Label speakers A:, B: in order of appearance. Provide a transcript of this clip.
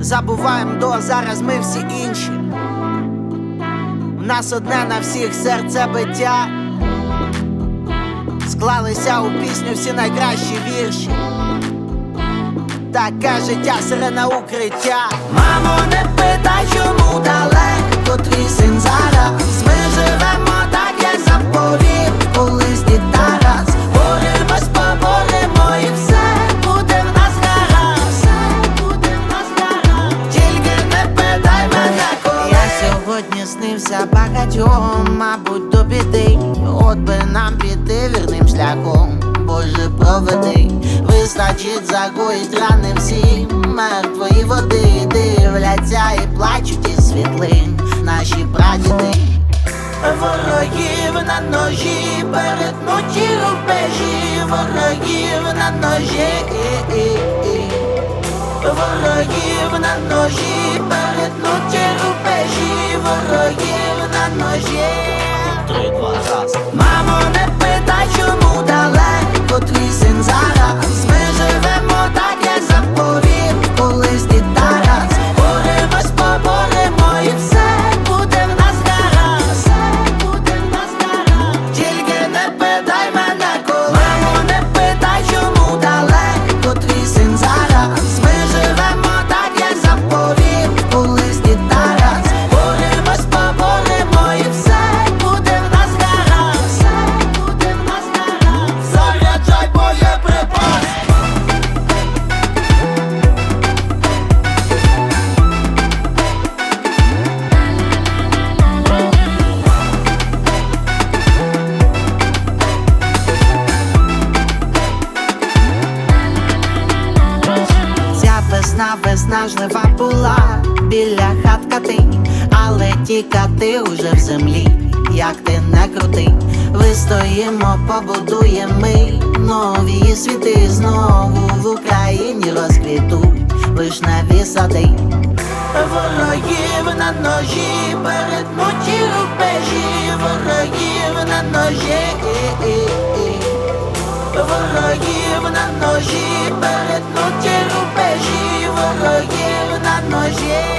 A: забуваємо до зараз ми всі інші. У нас одне на всіх серце биття. Склалися у пісню всі найкращі вірші. Таке життя сирена укриття. Мамо, не питай, чому далеко твій син зараз. Ми живемо сьогодні багатьом, мабуть, до біди. От би нам піти вірним шляхом. Боже, проведи, вистачить загоїть рани всі мертвої води дивляться і плачуть із світлин наші прадіди. Ворогів на ножі, перетнуті рубежі, ворогів на ножі, ворогів на ножі, перетнуті рубежі, ворогів на ножі. Три, два, раз. Мамо, не весна, весна жлива була біля хат кати, але ті кати уже в землі, як ти не крути. Вистоїмо, побудуємо ми нові світи знову в Україні розквітуть вишневі сади. Ворогів на ножі, перетнуті рубежі, ворогів на ножі. Ворогів на ножі, рубежі, ворогів на ножі.